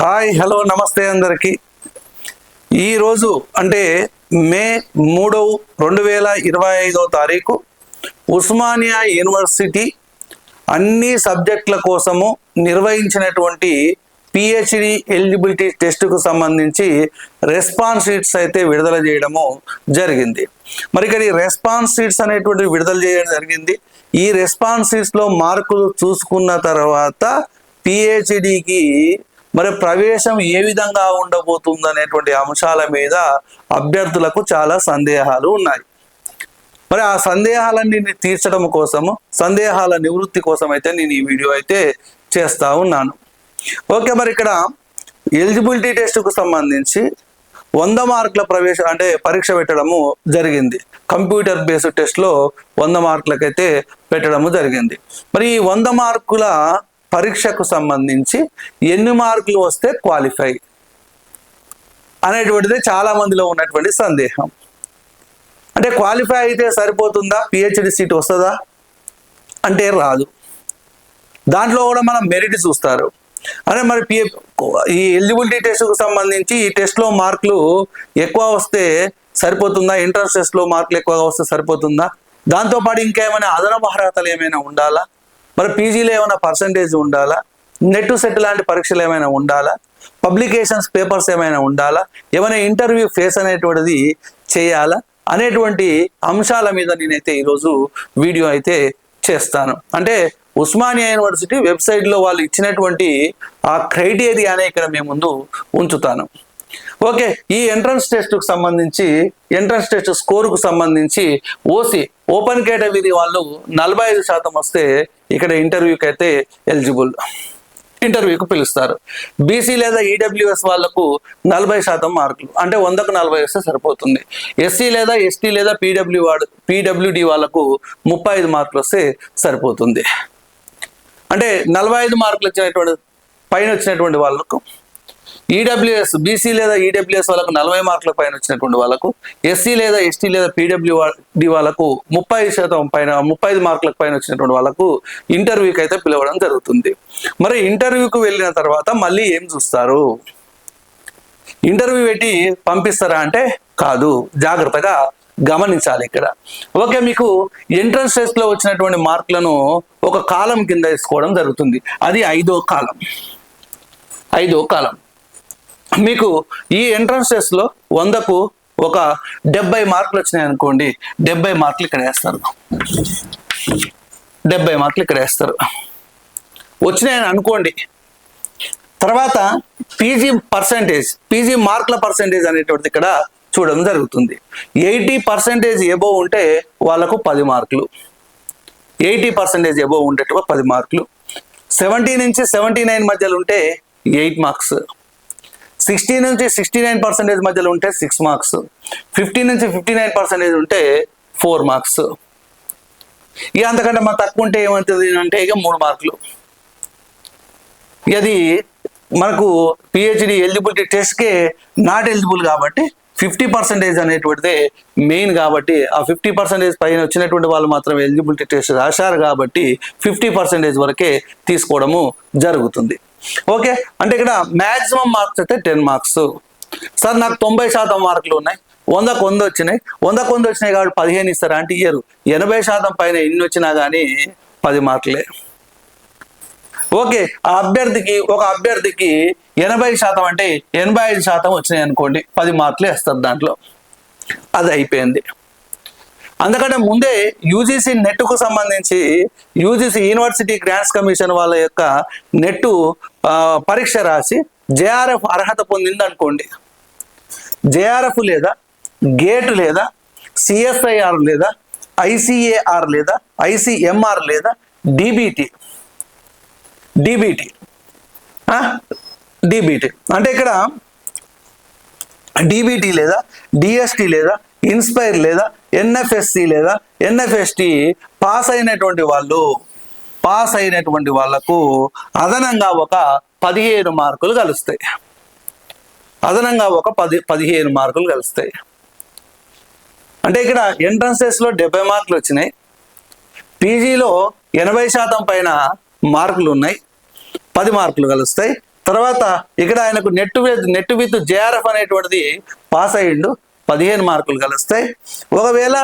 Hi hello నమస్తే అందరికీ. ఈరోజు అంటే మే మూడవ రెండు వేల ఇరవై ఐదో తారీఖు ఉస్మానియా యూనివర్సిటీ అన్ని సబ్జెక్టుల కోసము నిర్వహించినటువంటి పిహెచ్డి ఎలిజిబిలిటీ టెస్ట్కు సంబంధించి రెస్పాన్స్ షీట్స్ అయితే విడుదల చేయడము జరిగింది. మరి ఇక్కడ ఈ రెస్పాన్స్ షీట్స్ అనేటువంటి విడుదల చేయడం జరిగింది. ఈ రెస్పాన్స్ షీట్స్లో మార్కులు చూసుకున్న తర్వాత పిహెచ్డికి మరి ప్రవేశం ఏ విధంగా ఉండబోతుంది అనేటువంటి అంశాల మీద అభ్యర్థులకు చాలా సందేహాలు ఉన్నాయి. మరి ఆ సందేహాలన్నీ తీర్చడం కోసము సందేహాల నివృత్తి కోసం అయితే నేను ఈ వీడియో అయితే చేస్తా ఉన్నాను. ఓకే మరి ఇక్కడ ఎలిజిబిలిటీ టెస్ట్కు సంబంధించి వంద మార్కుల ప్రవేశ అంటే పరీక్ష పెట్టడము జరిగింది. కంప్యూటర్ బేస్డ్ టెస్ట్లో వంద మార్కులకైతే పెట్టడము జరిగింది. మరి ఈ వంద మార్కుల పరీక్షకు సంబంధించి ఎన్ని మార్కులు వస్తే క్వాలిఫై అనేటువంటిది చాలా మందిలో ఉన్నటువంటి సందేహం. అంటే క్వాలిఫై అయితే సరిపోతుందా? పిహెచ్డి సీట్ వస్తుందా? అంటే రాదు. దాంట్లో కూడా మనం మెరిట్ చూస్తారు. అంటే మరి పి ఈ ఎలిజిబిలిటీ టెస్ట్కు సంబంధించి ఈ టెస్ట్లో మార్కులు ఎక్కువ వస్తే సరిపోతుందా? ఎంట్రన్స్ టెస్ట్లో మార్కులు ఎక్కువగా వస్తే సరిపోతుందా? దాంతోపాటు ఇంకేమైనా అదనపు అర్హతలు ఏమైనా ఉండాలా? మరి పీజీలో ఏమైనా పర్సంటేజ్ ఉండాలా? నెట్ సెట్ లాంటి పరీక్షలు ఏమైనా ఉండాలా? పబ్లికేషన్స్ పేపర్స్ ఏమైనా ఉండాలా? ఏమైనా ఇంటర్వ్యూ ఫేస్ అనేటువంటిది చేయాలా? అనేటువంటి అంశాల మీద నేనైతే ఈరోజు వీడియో అయితే చేస్తాను. అంటే ఉస్మానియా యూనివర్సిటీ వెబ్సైట్లో వాళ్ళు ఇచ్చినటువంటి ఆ క్రైటీరియానే ఇక్కడ మేము ముందు ఉంచుతాను. ఓకే ఈ ఎంట్రన్స్ టెస్ట్కు సంబంధించి ఎంట్రన్స్ టెస్ట్ స్కోర్కు సంబంధించి ఓసి ఓపెన్ కేటగిరీ వాళ్ళు నలభై ఐదు శాతం వస్తే ఇక్కడ ఇంటర్వ్యూకి అయితే ఎలిజిబుల్. ఇంటర్వ్యూకి పిలుస్తారు. బీసీ లేదా ఈడబ్ల్యూఎస్ వాళ్ళకు నలభై శాతం మార్కులు అంటే వందకు నలభై వస్తే సరిపోతుంది. ఎస్సీ లేదా ఎస్టీ లేదా పీడబ్ల్యూ వాడు పీడబ్ల్యూడి వాళ్ళకు ముప్పై ఐదు మార్కులు వస్తే సరిపోతుంది. అంటే నలభై ఐదు మార్కులు వచ్చినటువంటి పైన వచ్చినటువంటి వాళ్ళకు ఈడబ్ల్యూఎస్ బీసీ లేదా ఈడబ్ల్యూఎస్ వాళ్ళకు నలభై మార్కుల పైన వచ్చినటువంటి వాళ్ళకు ఎస్సీ లేదా ఎస్టీ లేదా పీడబ్ల్యూ డి వాళ్ళకు ముప్పై శాతం పైన ముప్పై ఐదు మార్కులకు పైన వచ్చినటువంటి వాళ్ళకు ఇంటర్వ్యూకి అయితే పిలవడం జరుగుతుంది. మరి ఇంటర్వ్యూకి వెళ్ళిన తర్వాత మళ్ళీ ఏం చూస్తారు? ఇంటర్వ్యూ పెట్టి పంపిస్తారా అంటే కాదు. జాగ్రత్తగా గమనించాలి ఇక్కడ. ఓకే మీకు ఎంట్రన్స్ టెస్ట్లో వచ్చినటువంటి మార్కులను ఒక కాలం కింద వేసుకోవడం జరుగుతుంది. అది ఐదో కాలం. ఐదో కాలం. మీకు ఈ ఎంట్రన్స్ వందకు ఒక డెబ్బై మార్కులు వచ్చినాయి అనుకోండి డెబ్బై మార్కులు ఇక్కడ వేస్తారు. డెబ్బై మార్కులు ఇక్కడ వేస్తారు. వచ్చినాయని అనుకోండి తర్వాత పీజీ పర్సంటేజ్ పీజీ మార్కుల పర్సంటేజ్ అనేటువంటిది ఇక్కడ చూడడం జరుగుతుంది. ఎయిటీ పర్సెంటేజ్ ఎబోవ్ ఉంటే వాళ్ళకు పది మార్కులు. ఎయిటీ పర్సెంటేజ్ ఎబోవ్ ఉండేట్టుగా పది మార్కులు. సెవెంటీ నుంచి సెవెంటీ నైన్ మధ్యలో ఉంటే ఎయిట్ మార్క్స్. సిక్స్టీ నుంచి సిక్స్టీ నైన్ పర్సెంటేజ్ మధ్యలో ఉంటే సిక్స్ మార్క్స్. ఫిఫ్టీ నుంచి ఫిఫ్టీ నైన్ పర్సెంటేజ్ ఉంటే ఫోర్ మార్క్స్. ఇక అంతకంటే మా తక్కువ ఉంటే ఏమవుతుంది అంటే ఇక మూడు మార్కులు. ఇది మనకు పిహెచ్డి ఎలిజిబిలిటీ టెస్ట్కే నాట్ ఎలిజిబుల్ కాబట్టి ఫిఫ్టీ పర్సెంటేజ్ అనేటువంటిదే మెయిన్ కాబట్టి ఆ ఫిఫ్టీ పర్సెంటేజ్ పైన వచ్చినటువంటి వాళ్ళు మాత్రం ఎలిజిబిలిటీ టెస్ట్ రాశారు కాబట్టి ఫిఫ్టీ పర్సెంటేజ్ వరకే తీసుకోవడము జరుగుతుంది. ఓకే? అంటే ఇక్కడ మ్యాక్సిమం మార్క్స్ అయితే టెన్ మార్క్స్ సార్ నాకు తొంభై శాతం మార్కులు ఉన్నాయి. వందకు వంద వచ్చినాయి. వందకు వంద వచ్చినాయి కాబట్టి పదిహేను ఇస్తారా. అంటే ఇయ్యరు. ఎనభై శాతం పైన ఎన్ని వచ్చినా కానీ పది మార్కులే. ఓకే ఆ అభ్యర్థికి ఒక అభ్యర్థికి ఎనభై శాతం అంటే ఎనభై ఐదు శాతం వచ్చినాయి అనుకోండి. పది మార్కులు వేస్తారు దాంట్లో. అది అయిపోయింది. అందుకంటే ముందే యూజీసీ నెట్కు సంబంధించి యూజీసీ యూనివర్సిటీ గ్రాంట్స్ కమిషన్ వాళ్ళ యొక్క నెట్ పరీక్ష రాసి జేఆర్ఎఫ్ అర్హత పొందింది అనుకోండి జేఆర్ఎఫ్ లేదా గేట్ లేదా సిఎస్ఐఆర్ లేదా ఐసిఏఆర్ లేదా ఐసిఎంఆర్ లేదా డిబిటి డిబిటి డిబిటి అంటే ఇక్కడ డిబిటి లేదా డిఎస్టి లేదా ఇన్స్పైర్ లేదా ఎన్ఎఫ్ఎస్సి లేదా ఎన్ఎఫ్ఎస్టి పాస్ అయినటువంటి వాళ్ళు పాస్ అయినటువంటి వాళ్ళకు అదనంగా ఒక పదిహేను మార్కులు కలుస్తాయి. అదనంగా ఒక పది పదిహేను మార్కులు కలుస్తాయి. అంటే ఇక్కడ ఎంట్రన్సెస్లో డెబ్బై మార్కులు వచ్చినాయి. పీజీలో ఎనభై శాతం పైన మార్కులు ఉన్నాయి. పది మార్కులు కలుస్తాయి. తర్వాత ఇక్కడ ఆయనకు NET with NET with JRF అనేటువంటిది పాస్ అయ్యిండు. పదిహేను మార్కులు కలుస్తాయి ఒకవేళ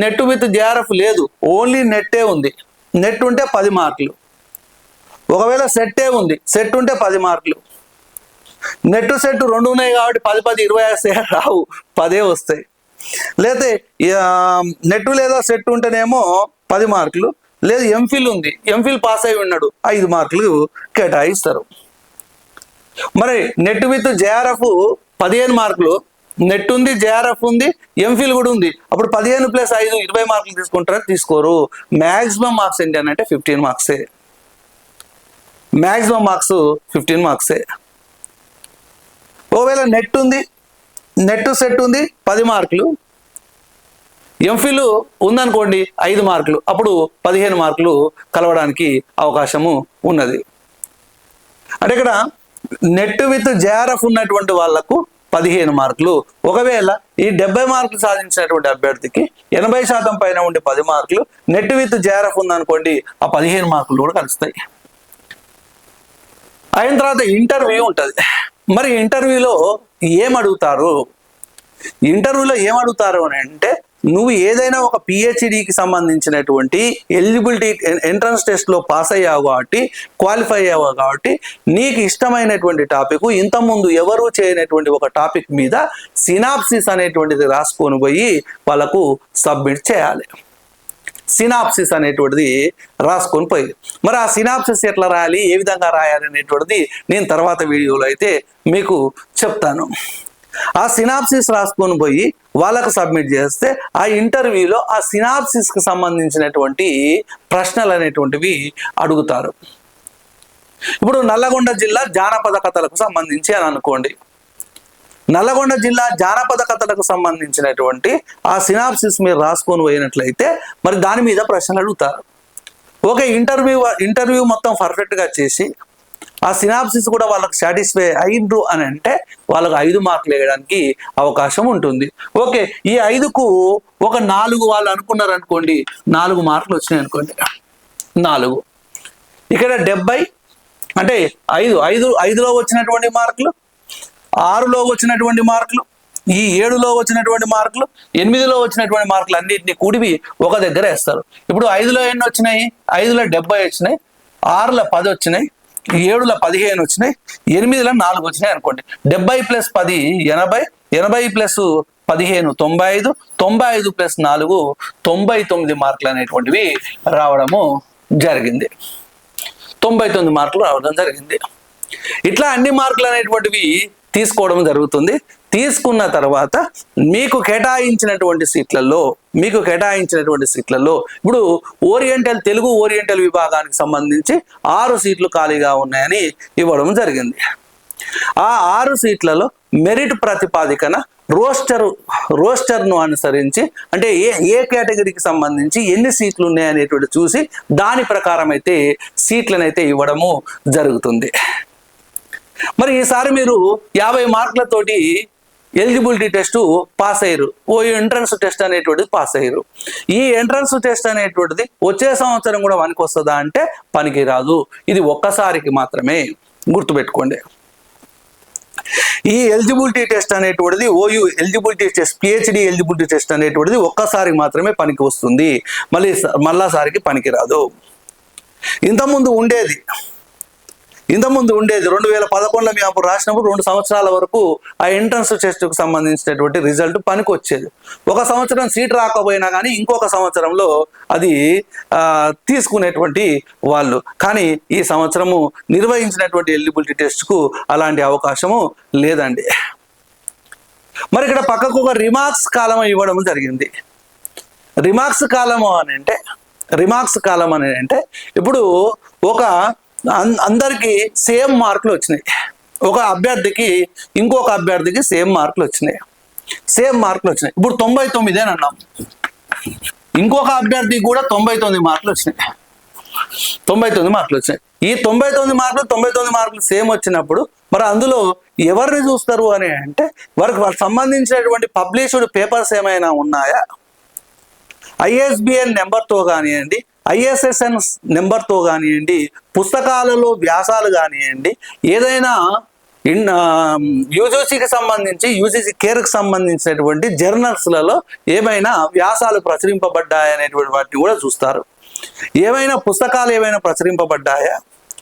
నెట్ విత్ జేఆర్ఎఫ్ లేదు ఓన్లీ నెట్టే ఉంది. నెట్ ఉంటే పది మార్కులు. ఒకవేళ సెట్టే ఉంది సెట్ ఉంటే పది మార్కులు. నెట్ సెట్ రెండు ఉన్నాయి కాబట్టి పది పది ఇరవై వస్తాయి రావు. పదే వస్తాయి. లేతే నెట్ లేదా సెట్ ఉంటేనేమో పది మార్కులు లేదు ఎంఫిల్ ఉంది. ఎంఫిల్ పాస్ అయి ఉన్నాడు. ఐదు మార్కులు కేటాయిస్తారు. మరి నెట్ విత్ జేఆర్ఎఫ్ పదిహేను మార్కులు నెట్ ఉంది జేఆర్ఎఫ్ ఉంది ఎంఫిల్ కూడా ఉంది. అప్పుడు పదిహేను ప్లస్ ఐదు ఇరవై మార్కులు తీసుకుంటారు? తీసుకోరు. మ్యాక్సిమం మార్క్స్ ఏంటి అని అంటే ఫిఫ్టీన్ మార్క్సే మ్యాక్సిమం మార్క్స్ ఫిఫ్టీన్ మార్క్సే ఒకవేళ నెట్ ఉంది నెట్ సెట్ ఉంది పది మార్కులు. ఎంఫిల్ ఉందనుకోండి ఐదు మార్కులు. అప్పుడు పదిహేను మార్కులు కలవడానికి అవకాశము ఉన్నది. అంటే ఇక్కడ నెట్ విత్ జేఆర్ఎఫ్ ఉన్నటువంటి వాళ్ళకు పదిహేను మార్కులు. ఒకవేళ ఈ డెబ్బై మార్కులు సాధించినటువంటి అభ్యర్థికి ఎనభై శాతం పైన ఉండే పది మార్కులు నెట్ విత్ జేఆర్ఎఫ్ ఉందనుకోండి ఆ పదిహేను మార్కులు కూడా కలుస్తాయి. అయిన తర్వాత ఇంటర్వ్యూ ఉంటుంది. మరి ఇంటర్వ్యూలో ఏం అడుగుతారు ఇంటర్వ్యూలో ఏం అడుగుతారు అని అంటే నువ్వు ఏదైనా ఒక పిహెచ్డికి సంబంధించినటువంటి ఎలిజిబిలిటీ ఎంట్రన్స్ టెస్ట్లో పాస్ అయ్యావు కాబట్టి క్వాలిఫై అయ్యావు కాబట్టి నీకు ఇష్టమైనటువంటి టాపిక్ ఇంతకుముందు ఎవరు చేయనటువంటి ఒక టాపిక్ మీద సినాప్సిస్ అనేటువంటిది రాసుకొని పోయి వాళ్ళకు సబ్మిట్ చేయాలి. సినాప్సిస్ అనేటువంటిది రాసుకొని పోయి. మరి ఆ సినాప్సిస్ ఎట్లా రాయాలి? ఏ విధంగా రాయాలి అనేటువంటిది నేను తర్వాత వీడియోలో అయితే మీకు చెప్తాను. ఆ సినాప్సిస్ రాసుకొని పోయి వాళ్ళకు సబ్మిట్ చేస్తే ఆ ఇంటర్వ్యూలో ఆ సినాప్సిస్కి సంబంధించినటువంటి ప్రశ్నలు అనేటువంటివి అడుగుతారు. ఇప్పుడు నల్లగొండ జిల్లా జానపద కథలకు సంబంధించి అని అనుకోండి. నల్లగొండ జిల్లా జానపద కథలకు సంబంధించినటువంటి ఆ సినాప్సిస్ మీరు రాసుకొని పోయినట్లయితే మరి దాని మీద ప్రశ్నలు అడుగుతారు. ఓకే ఇంటర్వ్యూ ఇంటర్వ్యూ మొత్తం పర్ఫెక్ట్గా చేసి ఆ సినాప్సిస్ కూడా వాళ్ళకి సాటిస్ఫై అయిండ్రు అని అంటే వాళ్ళకు ఐదు మార్కులు వేయడానికి అవకాశం ఉంటుంది. ఓకే ఈ ఐదుకు ఒక నాలుగు వాళ్ళు అనుకున్నారు అనుకోండి నాలుగు మార్కులు వచ్చినాయి అనుకోండి. నాలుగు. ఇక్కడ డెబ్బై అంటే ఐదు ఐదు ఐదులో వచ్చినటువంటి మార్కులు ఆరులో వచ్చినటువంటి మార్కులు ఈ ఏడులో వచ్చినటువంటి మార్కులు ఎనిమిదిలో వచ్చినటువంటి మార్కులు అన్నింటినీ కూడివి ఒక దగ్గర వేస్తారు. ఇప్పుడు ఐదులో ఎన్ని వచ్చినాయి? ఐదులో డెబ్బై వచ్చినాయి ఆరులో పది వచ్చినాయి ఏడుల పదిహేను వచ్చినాయి ఎనిమిదిలో నాలుగు వచ్చినాయి అనుకోండి. డెబ్బై ప్లస్ పది ఎనభై ఎనభై ప్లస్ పదిహేను తొంభై ఐదు తొంభై ఐదు ప్లస్ నాలుగు తొంభై తొమ్మిది మార్కులు అనేటువంటివి రావడము జరిగింది. తొంభై తొమ్మిది మార్కులు రావడం జరిగింది. ఇట్లా అన్ని మార్కులు అనేటువంటివి తీసుకోవడం జరుగుతుంది. తీసుకున్న తర్వాత మీకు కేటాయించినటువంటి సీట్లలో మీకు కేటాయించినటువంటి సీట్లలో ఇప్పుడు ఓరియంటల్ తెలుగు ఓరియంటల్ విభాగానికి సంబంధించి ఆరు సీట్లు ఖాళీగా ఉన్నాయని ఇవ్వడం జరిగింది. ఆ ఆరు సీట్లలో మెరిట్ ప్రతిపాదికన రోస్టర్ రోస్టర్ను అనుసరించి అంటే ఏ ఏ కేటగిరీకి సంబంధించి ఎన్ని సీట్లు ఉన్నాయనేటువంటి చూసి దాని ప్రకారం అయితే సీట్లను అయితే ఇవ్వడము జరుగుతుంది. మరి ఈసారి మీరు యాభై మార్కులతోటి ఎలిజిబిలిటీ టెస్ట్ పాస్ అయ్యారు. ఓ ఎంట్రన్స్ టెస్ట్ అనేటువంటిది పాస్ అయ్యారు. ఈ ఎంట్రన్స్ టెస్ట్ అనేటువంటిది వచ్చే సంవత్సరం కూడా పనికి వస్తుందా అంటే పనికి రాదు. ఇది ఒక్కసారికి మాత్రమే గుర్తుపెట్టుకోండి. ఈ ఎలిజిబిలిటీ టెస్ట్ అనేటువంటిది OU eligibility test PhD eligibility test అనేటువంటిది ఒక్కసారి మాత్రమే పనికి వస్తుంది. మళ్ళీ మళ్ళాసారికి పనికిరాదు ఇంతకుముందు ఉండేది. ఇంతకుముందు ఉండేది రెండు వేల పదకొండులో మేము అప్పుడు రాసినప్పుడు రెండు సంవత్సరాల వరకు ఆ ఎంట్రన్స్ టెస్ట్కు సంబంధించినటువంటి రిజల్ట్ పనికి వచ్చేది ఒక సంవత్సరం సీట్ రాకపోయినా కానీ ఇంకొక సంవత్సరంలో అది తీసుకునేటువంటి వాళ్ళు. కానీ ఈ సంవత్సరము నిర్వహించినటువంటి ఎలిజిబిలిటీ టెస్ట్కు అలాంటి అవకాశము లేదండి. మరి ఇక్కడ పక్కకు ఒక రిమార్క్స్ కాలం ఇవ్వడం జరిగింది. రిమార్క్స్ కాలం అని అంటే రిమార్క్స్ కాలం అని అంటే ఇప్పుడు ఒక అందరికీ సేమ్ మార్కులు వచ్చినాయి. ఒక అభ్యర్థికి ఇంకొక అభ్యర్థికి సేమ్ మార్కులు వచ్చినాయి. సేమ్ మార్కులు వచ్చినాయి. ఇప్పుడు తొంభై తొమ్మిది అని అన్నాం. ఇంకొక అభ్యర్థికి కూడా తొంభై తొమ్మిది మార్కులు వచ్చినాయి. తొంభై తొమ్మిది మార్కులు వచ్చినాయి. ఈ తొంభై తొమ్మిది మార్కులు తొంభై తొమ్మిది మార్కులు సేమ్ వచ్చినప్పుడు మరి అందులో ఎవరిని చూస్తారు అని అంటే వారికి వాళ్ళకి సంబంధించినటువంటి పబ్లిష్డ్ పేపర్స్ ఏమైనా ఉన్నాయా? ఐఎస్బిఎన్ నెంబర్తో కానివ్వండి ఐఎస్ఎస్ఎన్ నెంబర్తో కానివ్వండి పుస్తకాలలో వ్యాసాలు కానివ్వండి ఏదైనా ఇన్ యూజీసీకి సంబంధించి యూజీసీ కేర్కి సంబంధించినటువంటి జర్నల్స్లలో ఏమైనా వ్యాసాలు ప్రచురింపబడ్డాయనేటువంటి వాటిని కూడా చూస్తారు. ఏమైనా పుస్తకాలు ఏమైనా ప్రచురింపబడ్డాయా?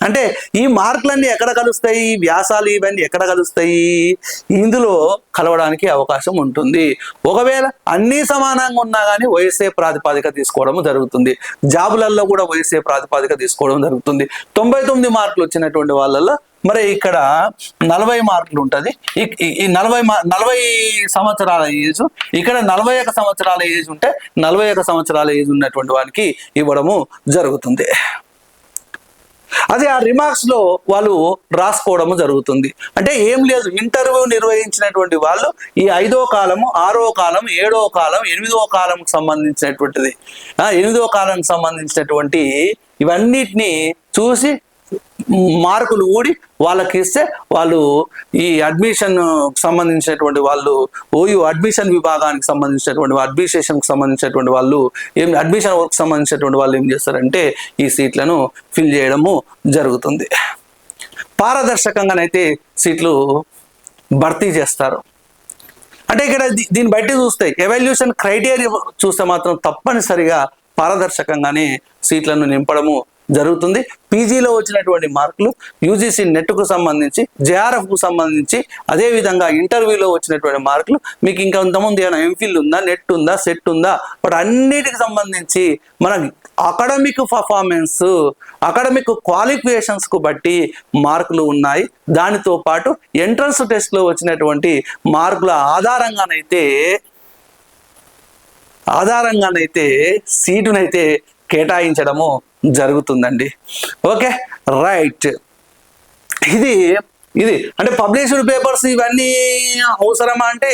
అంటే ఈ మార్కులన్నీ ఎక్కడ కలుస్తాయి? వ్యాసాలు ఇవన్నీ ఎక్కడ కలుస్తాయి? ఇందులో కలవడానికి అవకాశం ఉంటుంది. ఒకవేళ అన్నీ సమానంగా ఉన్నా కానీ వయసే ప్రాతిపాదిక తీసుకోవడం జరుగుతుంది. జాబులలో కూడా వయసే ప్రాతిపాదిక తీసుకోవడం జరుగుతుంది. తొంభై తొమ్మిది మార్కులు వచ్చినటువంటి వాళ్ళల్లో మరి ఇక్కడ నలభై మార్కులు ఉంటుంది. ఈ- నలభై మా- నలభై సంవత్సరాల ఏజ్ ఇక్కడ నలభై ఒక సంవత్సరాల ఏజ్ ఉంటే నలభై ఒక సంవత్సరాల ఏజ్ ఉన్నటువంటి వారికి ఇవ్వడము జరుగుతుంది. అది ఆ రిమార్క్స్లో వాళ్ళు రాసుకోవడము జరుగుతుంది. అంటే ఏం లేదు ఇంటర్వ్యూ నిర్వహించినటువంటి వాళ్ళు ఈ ఐదో కాలము ఆరో కాలం ఏడో కాలం ఎనిమిదో కాలంకి సంబంధించినటువంటిది. ఆ, ఎనిమిదో కాలంకి సంబంధించినటువంటి ఇవన్నిటిని చూసి మార్కులు ఊడి వాళ్ళకి ఇస్తే వాళ్ళు ఈ అడ్మిషన్ సంబంధించినటువంటి వాళ్ళు ఓయూ అడ్మిషన్ విభాగానికి సంబంధించినటువంటి అడ్మినిస్ట్రేషన్కి సంబంధించినటువంటి వాళ్ళు ఏం అడ్మిషన్ వర్క్ సంబంధించినటువంటి వాళ్ళు ఏం చేస్తారంటే ఈ సీట్లను ఫిల్ చేయడము జరుగుతుంది. పారదర్శకంగానైతే సీట్లు భర్తీ చేస్తారు. అంటే ఇక్కడ దీన్ని బట్టి చూస్తే ఎవల్యూషన్ క్రైటీరియా చూస్తే మాత్రం తప్పనిసరిగా పారదర్శకంగానే సీట్లను నింపడము జరుగుతుంది. పీజీలో వచ్చినటువంటి మార్కులు యూజీసీ నెట్కు సంబంధించి జేఆర్ఎఫ్కు సంబంధించి అదేవిధంగా ఇంటర్వ్యూలో వచ్చినటువంటి మార్కులు మీకు ఇంకా ఇంతకుముందు ఏమైనా ఎంఫిల్ ఉందా నెట్ ఉందా సెట్ ఉందా బట్ అన్నిటికి సంబంధించి మన అకాడమిక్ పర్ఫార్మెన్స్ అకాడమిక్ క్వాలిఫికేషన్స్కు బట్టి మార్కులు ఉన్నాయి. దానితో పాటు ఎంట్రన్స్ టెస్ట్లో వచ్చినటువంటి మార్కుల ఆధారంగానైతే ఆధారంగానైతే సీటునైతే కేటాయించడము జరుగుతుందండి. Okay right. ఇది ఇది అంటే పబ్లిష్డ్ పేపర్స్ ఇవన్నీ అవసరమా అంటే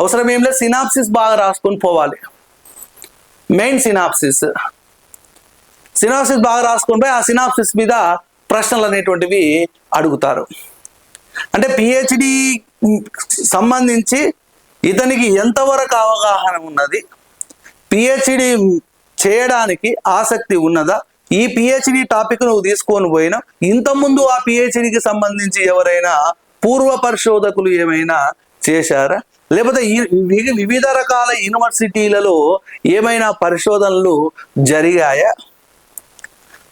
అవసరం ఏం లేదు సినాప్సిస్ బాగా రాసుకొని పోవాలి. Main synopsis. సినాప్సిస్ బాగా రాసుకొని పోయి ఆ సినాప్సిస్ మీద ప్రశ్నలు అనేటువంటివి అడుగుతారు. అంటే పిహెచ్డి సంబంధించి ఇతనికి ఎంతవరకు అవగాహన ఉన్నది? పిహెచ్డి చేయడానికి ఆసక్తి ఉన్నదా? ఈ పిహెచ్డి టాపిక్ నువ్వు తీసుకొని పోయినా ఇంతకుముందు ఆ పిహెచ్డికి సంబంధించి ఎవరైనా పూర్వ పరిశోధకులు ఏమైనా చేశారా? లేకపోతే వివిధ రకాల యూనివర్సిటీలలో ఏమైనా పరిశోధనలు జరిగాయా?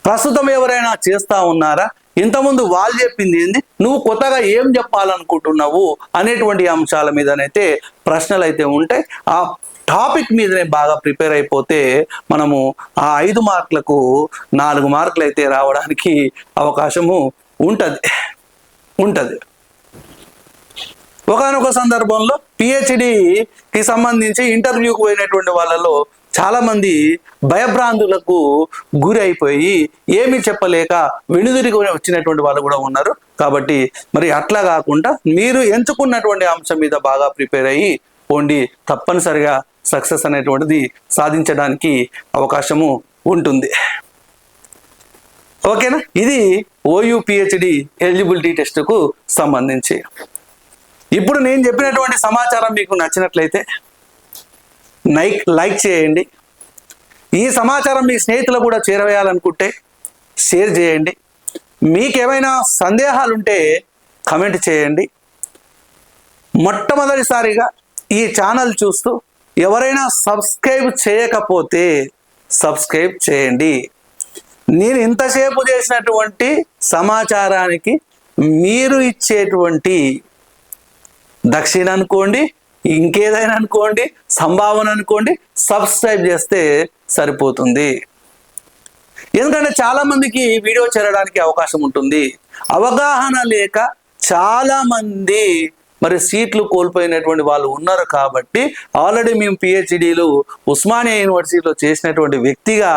ప్రస్తుతం ఎవరైనా చేస్తా ఉన్నారా? ఇంతకుముందు వాళ్ళు చెప్పింది ఏంది? నువ్వు కొత్తగా ఏం చెప్పాలనుకుంటున్నావు అనేటువంటి అంశాల మీదనైతే ప్రశ్నలు అయితే ఉంటాయి. ఆ టాపిక్ మీదనే బాగా ప్రిపేర్ అయిపోతే మనము ఆ ఐదు మార్కులకు నాలుగు మార్కులు అయితే రావడానికి అవకాశము ఉంటుంది. ఉంటుంది. ఒకనొక సందర్భంలో పిహెచ్డికి సంబంధించి ఇంటర్వ్యూకి పోయినటువంటి వాళ్ళలో చాలా మంది భయభ్రాంతులకు గురి అయిపోయి ఏమీ చెప్పలేక వెనుదిరిగి వచ్చినటువంటి వాళ్ళు కూడా ఉన్నారు. కాబట్టి మరి అట్లా కాకుండా మీరు ఎంచుకున్నటువంటి అంశం మీద బాగా ప్రిపేర్ అయ్యి పోండి. తప్పనిసరిగా సక్సెస్ అనేటువంటిది సాధించడానికి అవకాశము ఉంటుంది. ఓకేనా? ఇది ఓయూపిహెచ్డి ఎలిజిబిలిటీ టెస్ట్కు సంబంధించి. ఇప్పుడు నేను చెప్పినటువంటి సమాచారం మీకు నచ్చినట్లయితే లైక్ లైక్ చేయండి. ఈ సమాచారం మీ స్నేహితులు కూడా చేరవేయాలనుకుంటే షేర్ చేయండి. మీకు ఏమైనా సందేహాలు ఉంటే కమెంట్ చేయండి. మొట్టమొదటిసారిగా ఈ ఛానల్ చూస్తూ ఎవరైనా సబ్స్క్రైబ్ చేయకపోతే సబ్స్క్రైబ్ చేయండి. నేను ఇంతసేపు చేసినటువంటి సమాచారానికి మీరు ఇచ్చేటువంటి దక్షిణ అనుకోండి. ఇంకేదైనా అనుకోండి సంభావన అనుకోండి సబ్స్క్రైబ్ చేస్తే సరిపోతుంది. ఎందుకంటే చాలా మందికి వీడియో చేరడానికి అవకాశం ఉంటుంది. అవగాహన లేక చాలా మంది మరి సీట్లు కోల్పోయినటువంటి వాళ్ళు ఉన్నారు కాబట్టి ఆల్రెడీ మేము పిహెచ్డీలు ఉస్మానియా యూనివర్సిటీలో చేసినటువంటి వ్యక్తిగా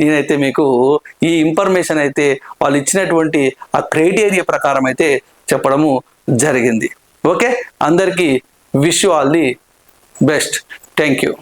నేనైతే మీకు ఈ ఇన్ఫర్మేషన్ అయితే వాళ్ళు ఇచ్చినటువంటి ఆ క్రైటీరియా ప్రకారం అయితే చెప్పడము జరిగింది. ఓకే అందరికీ wish you all the best. Thank you